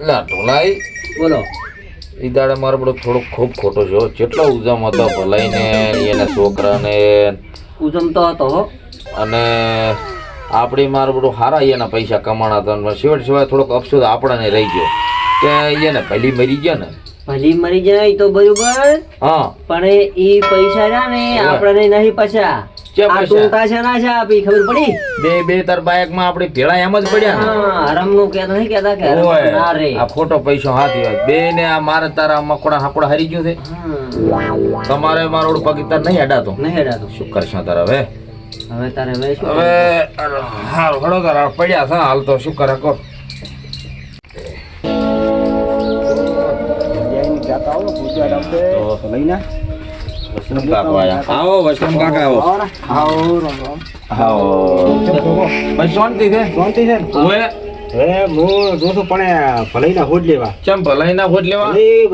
એટલે ઢોલાઈ? બોલો. ઈ દાડે મારો બધો થોડો ખૂબ ખોટો છે જેટલો ઉજમ હતો ભલાઈને એના છોકરાને. ઉજમતો હતો અને આપણે મારો બધું હારા એના પૈસા કમાણા હતા. અને સિવાય સિવાય થોડોક અફસોસ આપણાને રહી ગયો. કે એને પહેલી મરી ગયા ને? ભલી મરી જાય તો બરોબર. હા. પણ એ પૈસા રહ્યા ને. આપણને નહીં પછા. આ ટૂંકા છે ના છે આપી ખબર પડી? બે બે તાર બાઇકમાં આપણી ભેળા એમ જ પડ્યા ને. હા હરમનું નહીં કહેતા કે હરમ ઓય, ના રે. આ ખોટો પૈસો હાથી હોય. બે ને આ મારે તારા મકોડા હાકોડા હરી ગયું છે. તમારે મારો પગીતાર નહીં અડાતો. નહીં શું કરશો તારે હવે? હવે તારે હવે હવે હારું હળો તારા પડ્યા છે. હાલ તો શું કરે કો વસંત કાકા આયા. આવો વસંત કાકા આવો. આવો શાંતિ છે? ઓય હે હું છું પણ ભલાઈના હોજ લેવા. ચમ ભલાઈ ના લેવા?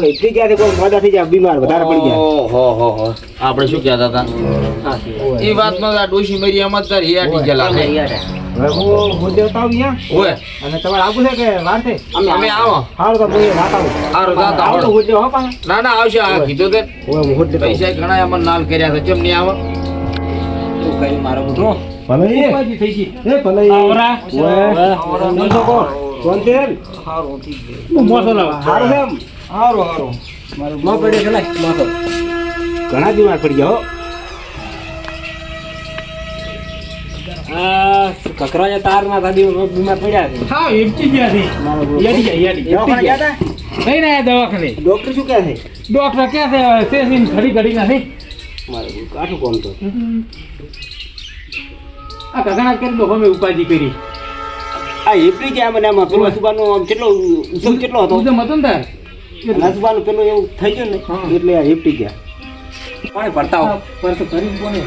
એટલી ક્યાંથી કોઈ મોડા થઈ ગયા બીમાર વધારે પડી ગયા ઓહો હો હો. આપણે શું કહેતા હતા? એ વાતમાં આ ડોશી મેરી એમ જ તારી યાટી ગયેલા. હવે હું હોજ લેવતા આવું અહીંયા? ઓય. અને તમારે આવું છે કે વાર છે? અમે આવો. હારું તો ભાઈ રાત આવું. હારું રાત આવો. તો હોજ લેવા પાછા. ના ના આવશે આ કીધું તે. હું હોજ પૈસા ઘણા અમને નાલ કર્યા છે. કેમ નહીં આવો? કરી મારો બધો ભલે ઉપાધિ થઈ ગઈ. એ ભલે આવરા. ઓય. નંદો કોણ? શાંતિ હે ને? હારું ગયું. હું મોસો લાવ. હારું છે એમ? હારું હારું. મારું માં પડે છે લાયમાં તો ઘણા બીમાર પડી ગયા હો. કકરાયા તારમાં દાદી બીમાર પડ્યા છે. હા એપચી ગયા છે. યાડી ગયા યાડી દવાખાને ગયા. તા? નહીં ના દવાખાને. ડોક્ટર શું કહે છે? ડોક્ટર ક્યાં છે સેસીન ઘડી ઘડી નથી મારે કાઠું કોમ તો? આ કગણા કરી દો મેં ઉપાધિ કરી. આ એપ્રિલ ગયા મને આમાં પેલો સુબાનો આમ કેટલો ઉછળ કેટલો હતો? ઉજમ હતો ને તાર નસબાનું પેલું એવું થઈ ગયું ને એટલે આ એપ્રિલ ગયા કોણે પડતા આ પર તો કરી કોને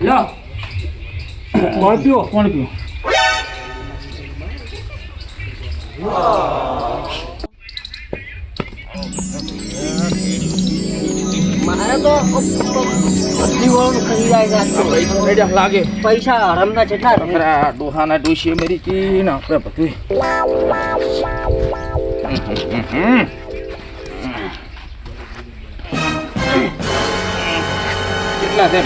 લો. કોણ પીઓ કોણ પીઓ વાળું ખરીદાય લાગે. પૈસા હરમના જેટલા ડોશી મેરી કી ના આપણે બધું. કેટલા છે?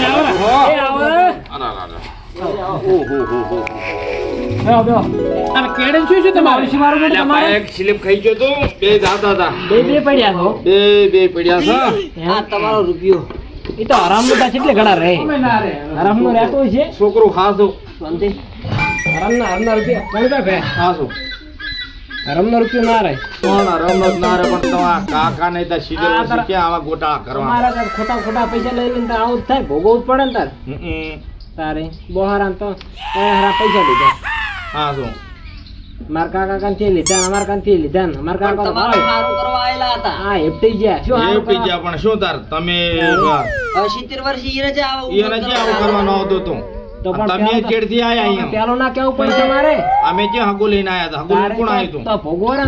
બે જાતા બે બે પડ્યા છો. એ તો આરામ નો એટલે ઘણા રહે. આરામનું રહેતો છે. છોકરો ખાસો શાંતિ. આરામ ના આરામ ના રૂપિયા કોણ બે ખાસો આરામ નો રૂપિયો ના રહે. કોણ રમત ના રે પણ તમારા કાકા ને ત્યાં સીધે આ આવા ગોટાળા કરવા? તાર ખોટા ખોટા પૈસા લઈ લઈને તાર આવું જ થાય. ભોગવવું જ પડે ને તાર. તારે. બોહારા તો હારા પૈસા લીધા. હા શું મારા કાકા કાંથી લીધા ને કાંથી લીધા અમારા કાકા તમારું સારું કરવા આયેલા હતા. હા હેપટી ગયા. શું એ ગયા પણ શું તાર? તમે સિત્તેર વર્ષ ઈ રજા આવા ઈ જે આવું કરવાનો આવતો તો તો પણ તમે ચેડથી આયા અહીંયા. પેલો ના કેવું પૈસા મારે? અમે જે હગુ લઈને આયા હતા? હગુ કોણ આવ્યું તું? તો ભગવાન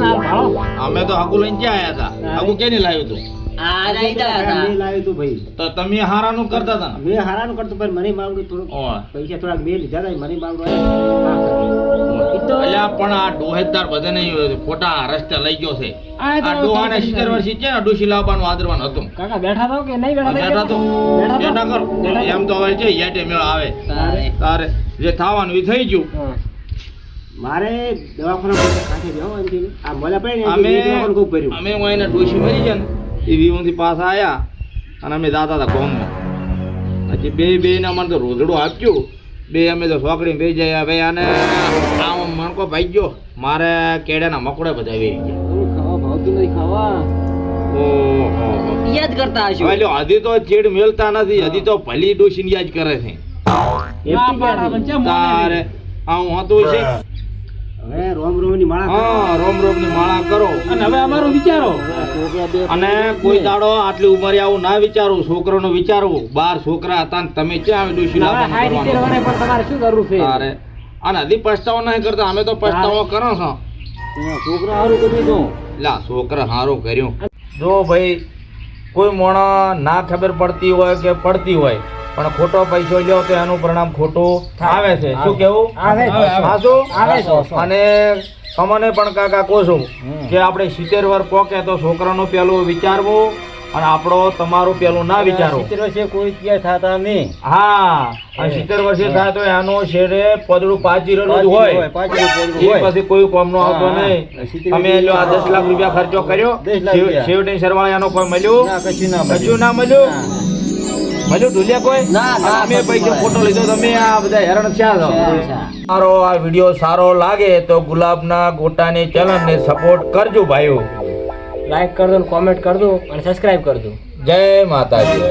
અમે તો હગુ લઈને જે આયા હતા? હગુ કેને લાવ્યું તું? આ રાઈતા હતા. મેં લાવ્યું તું ભાઈ. તો તમે હારાનું કરતા હતા મેં હારાનું કરતો પણ મને માવડું થોડુંક પૈસા થોડાક મેં લીધા હતા મને માવડું આવ્યું. ઈ તો અલ્યા પણ આ ડોહેદાર બધાને ખોટા રસ્તે લઈ ગયો છે. આ ડોહાને સિત્તેર વર્ષથી છે ડોશી લાવવાનું આદરવાનું હતું? કાકા બેઠા તો કે નહીં બેઠા બેઠા તો. બેઠા કરો. એમ તો હવે છે યાટે મેળ આવે. તારે. જે થવાનું એ થઈ ગયું. મારે દવાખાના અમે એને ડોશી મરી ને એ વીમોથી પાછા આયા અને અમે દાતા હતા ગામમાં પછી બે બે ને અમારે તો રોઝડું આપ્યું. બે અમે તો સોકડી બે જાય ભાઈ અને આમ મણકો ભાઈ ગયો. મારે કેડાના મકોડે બધા વેરી ગયા. ખાવા ભાવતું નથી ખાવા. ઓહો. યાદ કરતા હશો. હવે હજી તો ચેડ મેલતા નથી હજી તો ભલી ડોશી યાદ કરે છે. તારે આવું હતું છે હવે રોમ રોમની માળા હા રોમ રોમની માળા કરો. અને હવે અમારો વિચારો. છોકરા અને કોઈ દાડો આટલી ઉંમરે આવું ના વિચારવું છોકરાનું વિચારવું. બાર છોકરા હતા ને તમે ક્યાં આવી ડોશી હવે લાવવાનું હાઈ રીતે કરવાનું? વળે પણ તમારે શું કરવું છે? તારે. અને હજી પછતાવો નહીં કરતા અમે તો પછતાવો કરો છો. છોકરા સારું કરી દો લા છોકરા સારું કર્યું. જો ભાઈ કોઈ મોણા ના ખબર પડતી હોય કે પડતી હોય પણ ખોટો પૈસો લ્યો તો એનું પરિણામ ખોટું આવે છે. શું કેવું? આવે આવે અને તમને પણ કાકા કહું છું કે આપણે સિત્તેર વર પોકે તો છોકરાનું પેલું વિચારવું અને આપણો તમારું પેલું ના વિચારવું. સિત્તેર વર્ષે કોઈ ક્યાં થતા નહીં. હા. અને સિત્તેર વર્ષે થાય તો એનું શેરે પદડું પાંચ જીરો હોય. એ પછી કોઈ કોમ નો આવતો નહીં. તમે લો આ દસ લાખ રૂપિયા ખર્ચો કર્યો. છેવટે સરવાળે એનો કોઈ મળ્યું? ના, કશું ના મળ્યું. મળ્યું ઢુલિયા કોઈ? ના, ના, અમે પૈસો મળે. લીધો તમે આ બધા હેરાન થયા છો. મારો આ વીડિયો સારો લાગે તો ગુલાબના ગોટાની ચેનલને સપોર્ટ કરજો ભાઈઓ. લાઈક કરજો કોમેન્ટ કરજો અને સબસ્ક્રાઇબ કરજો. જય માતાજી.